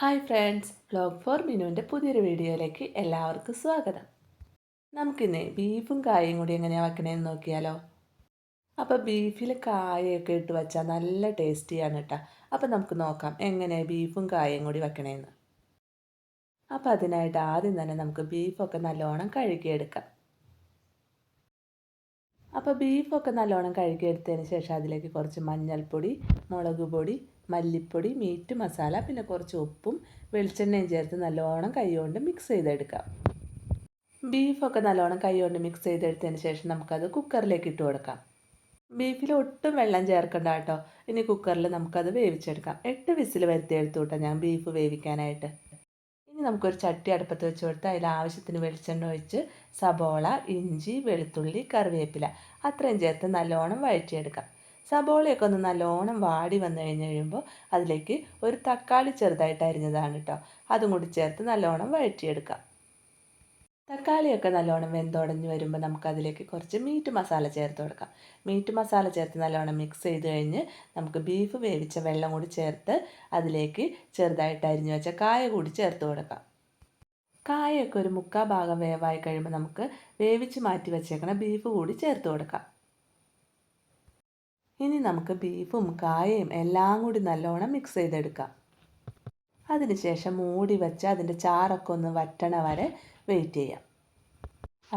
Hi friends blog for മിനുവിന്റെ പുതിയൊരു വീഡിയോയിലേക്ക് എല്ലാവർക്കും സ്വാഗതം. നമുക്കിന്ന് ബീഫും കായയും കൂടി എങ്ങനെയാണ് വെക്കണേന്ന് നോക്കിയാലോ? അപ്പോൾ ബീഫിൽ കായൊക്കെ ഇട്ട് വെച്ചാൽ നല്ല ടേസ്റ്റിയാണ് കേട്ടോ അപ്പോൾ നമുക്ക് നോക്കാം എങ്ങനെ ബീഫും കായയും കൂടി വെക്കണേന്ന്. അപ്പോൾ അതിനായിട്ട് ആദ്യം തന്നെ നമുക്ക് ബീഫൊക്കെ നല്ലോണം കഴുകിയെടുക്കാം. അപ്പോൾ ബീഫൊക്കെ നല്ലോണം കഴുകിയെടുത്തതിന് ശേഷം അതിലേക്ക് കുറച്ച് മഞ്ഞൾപ്പൊടി മുളക് പൊടി മല്ലിപ്പൊടി മീറ്റ് മസാല പിന്നെ കുറച്ച് ഉപ്പും വെളിച്ചെണ്ണയും ചേർത്ത് നല്ലോണം കൈകൊണ്ട് മിക്സ് ചെയ്തെടുക്കാം. ബീഫൊക്കെ നല്ലോണം കൈകൊണ്ട് മിക്സ് ചെയ്തെടുത്തതിന് ശേഷം നമുക്കത് കുക്കറിലേക്ക് ഇട്ട് കൊടുക്കാം. ബീഫിൽ ഒട്ടും വെള്ളം ചേർക്കണ്ട കേട്ടോ. ഇനി കുക്കറിൽ നമുക്കത് വേവിച്ചെടുക്കാം. എട്ട് വിസിൽ വരുത്തി എടുത്തു ഞാൻ ബീഫ് വേവിക്കാനായിട്ട്. നമുക്കൊരു ചട്ടി അടുപ്പത്ത് വെച്ച് കൊടുത്ത് അതിൽ ആവശ്യത്തിന് വെളിച്ചെണ്ണ ഒഴിച്ച് സബോള ഇഞ്ചി വെളുത്തുള്ളി കറിവേപ്പില അത്രയും ചേർത്ത് നല്ലോണം വഴറ്റിയെടുക്കാം. സബോളയൊക്കെ ഒന്ന് നല്ലോണം വാടി വന്നു കഴിഞ്ഞ് കഴിയുമ്പോൾ അതിലേക്ക് ഒരു തക്കാളി ചെറുതായിട്ട് അരിഞ്ഞതാണ് കേട്ടോ. അതും കൂടി ചേർത്ത് നല്ലോണം വഴറ്റിയെടുക്കാം. തക്കാളിയൊക്കെ നല്ലോണം വെന്തുടഞ്ഞ് വരുമ്പോൾ നമുക്കതിലേക്ക് കുറച്ച് മീറ്റ് മസാല ചേർത്ത് കൊടുക്കാം. മീറ്റ് മസാല ചേർത്ത് നല്ലോണം മിക്സ് ചെയ്ത് കഴിഞ്ഞ് നമുക്ക് ബീഫ് വേവിച്ച വെള്ളം കൂടി ചേർത്ത് അതിലേക്ക് ചെറുതായിട്ട് അരിഞ്ഞു വെച്ച കായ കൂടി ചേർത്ത് കൊടുക്കാം. കായൊക്കെ ഒരു മുക്കാ ഭാഗം വേവായി കഴിയുമ്പോൾ നമുക്ക് വേവിച്ച് മാറ്റി വെച്ചേക്കണ ബീഫ് കൂടി ചേർത്ത് കൊടുക്കാം. ഇനി നമുക്ക് ബീഫും കായയും എല്ലാം കൂടി നല്ലോണം മിക്സ് ചെയ്തെടുക്കാം. അതിനുശേഷം മൂടി വെച്ച് അതിന്റെ ചാറൊക്കെ ഒന്ന് വറ്റണ വരെ വെയിറ്റ് ചെയ്യാം.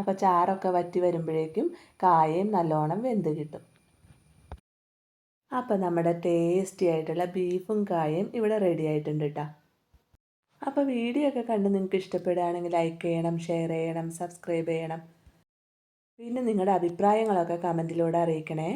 അപ്പോൾ ചാറൊക്കെ വറ്റി വരുമ്പോഴേക്കും കായയും നല്ലോണം വെന്ത് കിട്ടും. അപ്പോൾ നമ്മുടെ ടേസ്റ്റി ആയിട്ടുള്ള ബീഫും കായയും ഇവിടെ റെഡി ആയിട്ടുണ്ട് കേട്ടോ അപ്പോൾ വീഡിയോ ഒക്കെ കണ്ട് നിങ്ങൾക്ക് ഇഷ്ടപ്പെടുകയാണെങ്കിൽ ലൈക്ക് ചെയ്യണം ഷെയർ ചെയ്യണം സബ്സ്ക്രൈബ് ചെയ്യണം. പിന്നെ നിങ്ങളുടെ അഭിപ്രായങ്ങളൊക്കെ കമന്റിലൂടെ അറിയിക്കണേ.